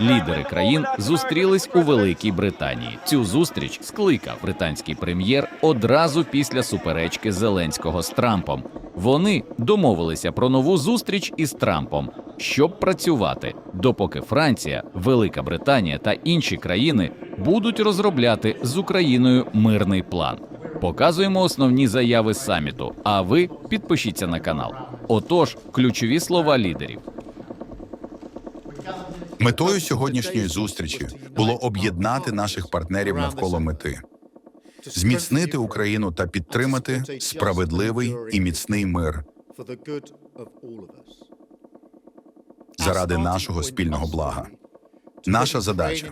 Лідери країн зустрілись у Великій Британії. Цю зустріч скликав британський прем'єр одразу після суперечки Зеленського з Трампом. Вони домовилися про нову зустріч із Трампом, щоб працювати, допоки Франція, Велика Британія та інші країни будуть розробляти з Україною мирний план. Показуємо основні заяви саміту. А ви підпишіться на канал. Отож, ключові слова лідерів. Метою сьогоднішньої зустрічі було об'єднати наших партнерів навколо мети, зміцнити Україну та підтримати справедливий і міцний мир заради нашого спільного блага. Наша задача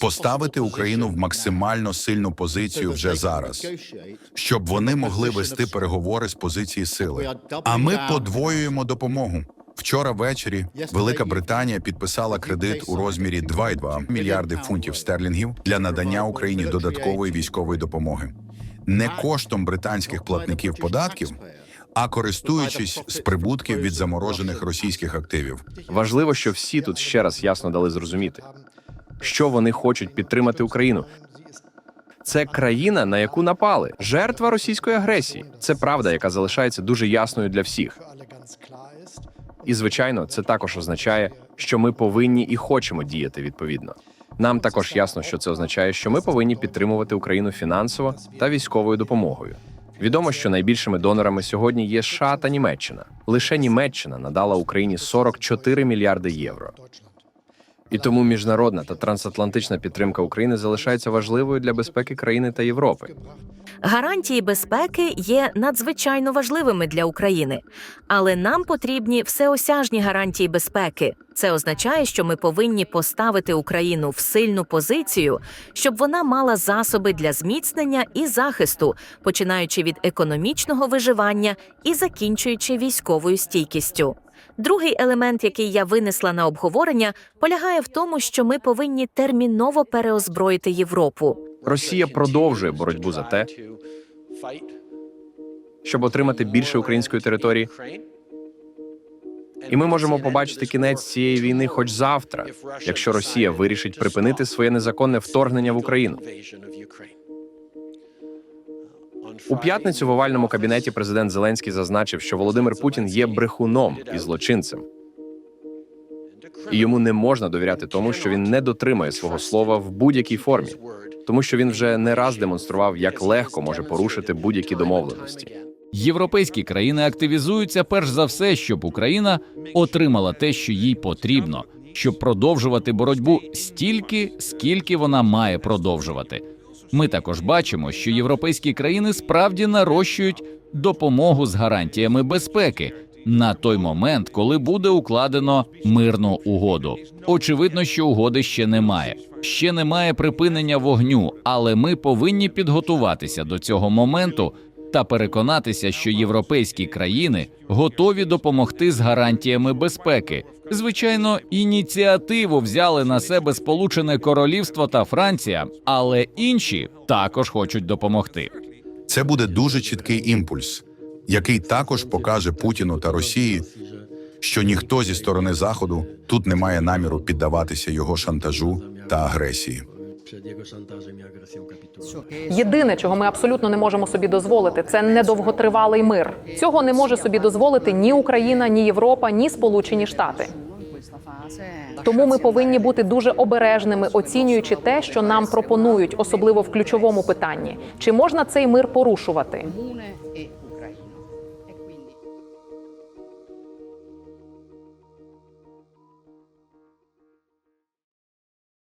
поставити Україну в максимально сильну позицію вже зараз, щоб вони могли вести переговори з позиції сили. А ми подвоюємо допомогу. Вчора ввечері Велика Британія підписала кредит у розмірі 2,2 мільярди фунтів стерлінгів для надання Україні додаткової військової допомоги, не коштом британських платників податків, а користуючись з прибутків від заморожених російських активів. Важливо, що всі тут ще раз ясно дали зрозуміти, що вони хочуть підтримати Україну. Це країна, на яку напали, жертва російської агресії. Це правда, яка залишається дуже ясною для всіх. І звичайно, це також означає, що ми повинні і хочемо діяти відповідно. Нам також ясно, що це означає, що ми повинні підтримувати Україну фінансово та військовою допомогою. Відомо, що найбільшими донорами сьогодні є США та Німеччина. Лише Німеччина надала Україні 44 мільярди євро. І тому міжнародна та трансатлантична підтримка України залишається важливою для безпеки країни та Європи. Гарантії безпеки є надзвичайно важливими для України, але нам потрібні всеосяжні гарантії безпеки. Це означає, що ми повинні поставити Україну в сильну позицію, щоб вона мала засоби для зміцнення і захисту, починаючи від економічного виживання і закінчуючи військовою стійкістю. Другий елемент, який я винесла на обговорення, полягає в тому, що ми повинні терміново переозброїти Європу. Росія продовжує боротьбу за те, щоб отримати більше української території. І ми можемо побачити кінець цієї війни хоч завтра, якщо Росія вирішить припинити своє незаконне вторгнення в Україну. У п'ятницю в овальному кабінеті президент Зеленський зазначив, що Володимир Путін є брехуном і злочинцем. І йому не можна довіряти тому, що він не дотримує свого слова в будь-якій формі, тому що він вже не раз демонстрував, як легко може порушити будь-які домовленості. Європейські країни активізуються перш за все, щоб Україна отримала те, що їй потрібно, щоб продовжувати боротьбу стільки, скільки вона має продовжувати. Ми також бачимо, що європейські країни справді нарощують допомогу з гарантіями безпеки на той момент, коли буде укладено мирну угоду. Очевидно, що угоди ще немає. Ще немає припинення вогню, але ми повинні підготуватися до цього моменту та переконатися, що європейські країни готові допомогти з гарантіями безпеки. Звичайно, ініціативу взяли на себе Сполучене Королівство та Франція, але інші також хочуть допомогти. Це буде дуже чіткий імпульс, який також покаже Путіну та Росії, що ніхто зі сторони Заходу тут не має наміру піддаватися його шантажу та агресії. Єдине, чого ми абсолютно не можемо собі дозволити, це недовготривалий мир. Цього не може собі дозволити ні Україна, ні Європа, ні Сполучені Штати. Тому ми повинні бути дуже обережними, оцінюючи те, що нам пропонують, особливо в ключовому питанні. Чи можна цей мир порушувати?